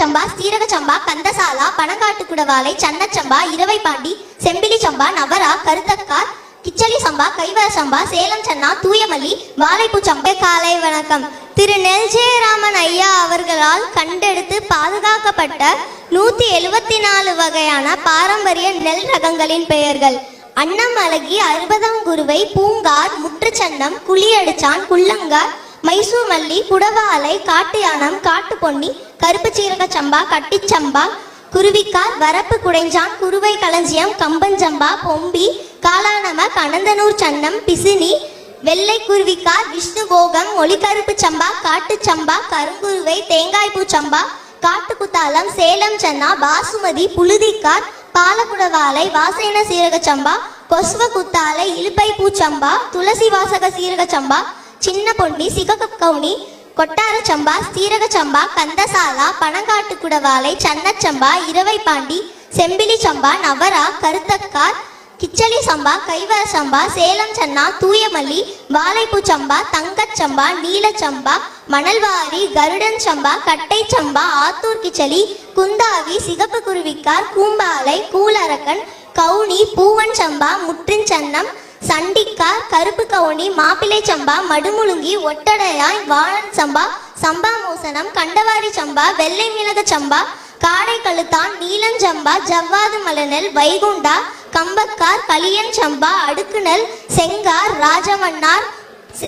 சம்பா சீரக சம்பா கந்தசாலா பனங்காட்டு குடவாலை சன்னச்சம்பா இரவைப்பாண்டி செம்பிலி சம்பா நவரா கருத்தக்கார் கிச்சலி சம்பா கைவர சம்பா சேலம் சன்னா தூயமல்லி வாழைப்பூ சம்பா காலை வணக்கம். திரு. நெல்ஜெயராமன் ஐயா அவர்களால் கண்டெடுத்து பாதுகாக்கப்பட்ட நூத்தி எழுவத்தி நாலு வகையான பாரம்பரிய நெல் ரகங்களின் பெயர்கள். அன்னமலகி அறுபதாம் குருவை பூங்கார் முற்றுச்சன்னம் குழியடிச்சான் குள்ளங்கார் மைசூர் மல்லி குடவாலை காட்டு யானம் காட்டு பொன்னி கருப்பு சீரக சம்பா கட்டிச்சம்பா குருவிக்கார் வரப்பு குடைஞ்சான் குருவை களஞ்சியம் கம்பஞ்சம்பா பொம்பி காலானம கனந்தனூர் சன்னம் பிசினி வெள்ளை குருவிக்கார் விஷ்ணுபோகம் ஒளிக்கருப்பு சம்பா காட்டுச் சம்பா கருங்குருவை தேங்காய்பூ சம்பா காட்டுக்குத்தாலம் சேலம் சன்னா பாசுமதி புழுதிக்கார் பாலகுடவாலை வாசேன சீரக சம்பா கொசுவ குத்தாலை இலுப்பை பூச்சம்பா துளசி வாசக சீரக சம்பா சின்ன பொன்னி சிகக கவுனி கொட்டார சம்பா சீரக சம்பா கந்தசாலா பனங்காட்டு குடவாலை சன்னச்சம்பா இரவைப்பாண்டி செம்பிலி சம்பா நவரா கருத்தக்கார் கிச்சலி சம்பா கைவர சம்பா சேலம் சன்னா தூயமல்லி வாழைப்பூ சம்பா தங்கச்சம்பா நீலச்சம்பா மணல்வாரி கருடன் சம்பா கட்டை சம்பா ஆத்தூர் கிச்சலி குந்தாவி சிகப்பு குருவிக்கார் கூம்பாலை கூலரக்கன் கவுனி பூவன் சம்பா முற்றின் சன்னம் சண்டிக்கா கருப்பு கவுனி மாப்பிள்ளை சம்பா மடுமுழுங்கி ஒட்டடையாய் வாழன் சம்பா சம்பா மோசனம் கண்டவாரி சம்பா வெள்ளை மிளக சம்பா காடை கழுத்தான் நீலஞ்சம்பா ஜவ்வாது மலநெல் வைகுண்டா கம்பக்கார் களியன் சம்பா அடுக்குநெல் செங்கார் ராஜமன்னார்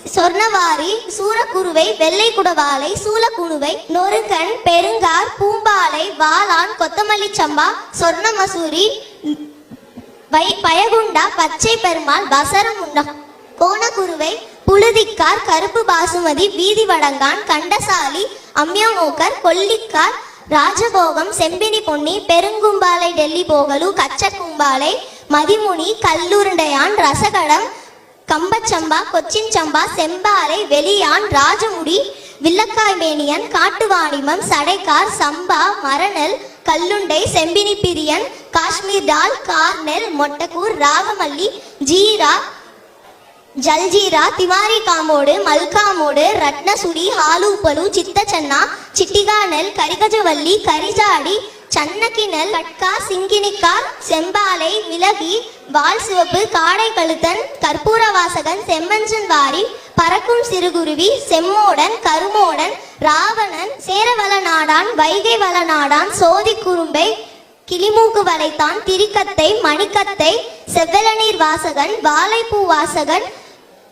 சொர்ணவாரி சூரக்குருவை வெள்ளை குடவாலை சூலக்குணுவை நொறுங்கன் பெருங்கார் பூம்பாலை வாளான் கொத்தமல்லி சம்பா சொர்ண மசூரி வை பயகுண்டா பச்சை பெருமாள் பசரமுண்டா குருவை புழுதிக்கார் கருப்பு பாசுமதி வீதி வடங்கான் கண்டசாலி அம்யாமோக்கர் கொல்லிக்கார் ராஜபோகம் செம்பினி பொன்னி பெருங்கும்பாலை டெல்லி போகலு கச்சக்கும்பாலை மதிமுனி கல்லுருண்டையான் ரசகடம் கம்பச்சம்பா கொச்சின் சம்பா செம்பாலை வெளியான் ராஜமுடி வில்லக்காய் மேனியன் காட்டுவாணிமம் சடைக்கார் சம்பா மரணல் கல்லுண்டை செம்பினி பிரியன் காஷ்மீர் டால் கார்னெல் மொட்டக்கூர் ராகமல்லி ஜீரா ஜல்ஜீரா திவாரி காமோடு மல்காமோடு ரத்னசுடி ஹாலூப்பலு சித்தச்சன்னா சிட்டிகா நெல் கரிகஜவல்லி கரிஜாடி சன்னக்கி நெல் கட்கா சிங்கினிக்கா செம்பாலை மிளகி வால் சிவப்பு காடை கழுத்தன் கற்பூரவாசகன் செம்மஞ்சன் வாரி பறக்கும் சிறுகுருவி செம்மோடன் கருமோடன் ராவணன் சேரவள நாடான் வைகை வள நாடான் சோதி குறும்பை கிளிமூக்கு வளைத்தான் திரிக்கத்தை மணிக்கத்தை செவ்வளநீர் வாசகன் வாழைப்பூ வாசகன்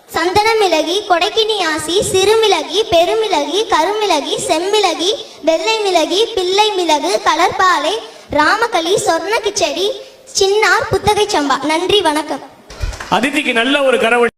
சந்தனமிளகி கொடைக்கினி ஆசி சிறுமிளகி பெருமிளகி கருமிளகி செம்மிளகி வெள்ளை மிளகி பிள்ளை மிளகு கலர்பாலை ராமகளி சொர்ண கிச்சடி சின்னார் புத்தகை சம்பா. நன்றி வணக்கம். அதித்திக்கு நல்ல ஒரு கரவொலி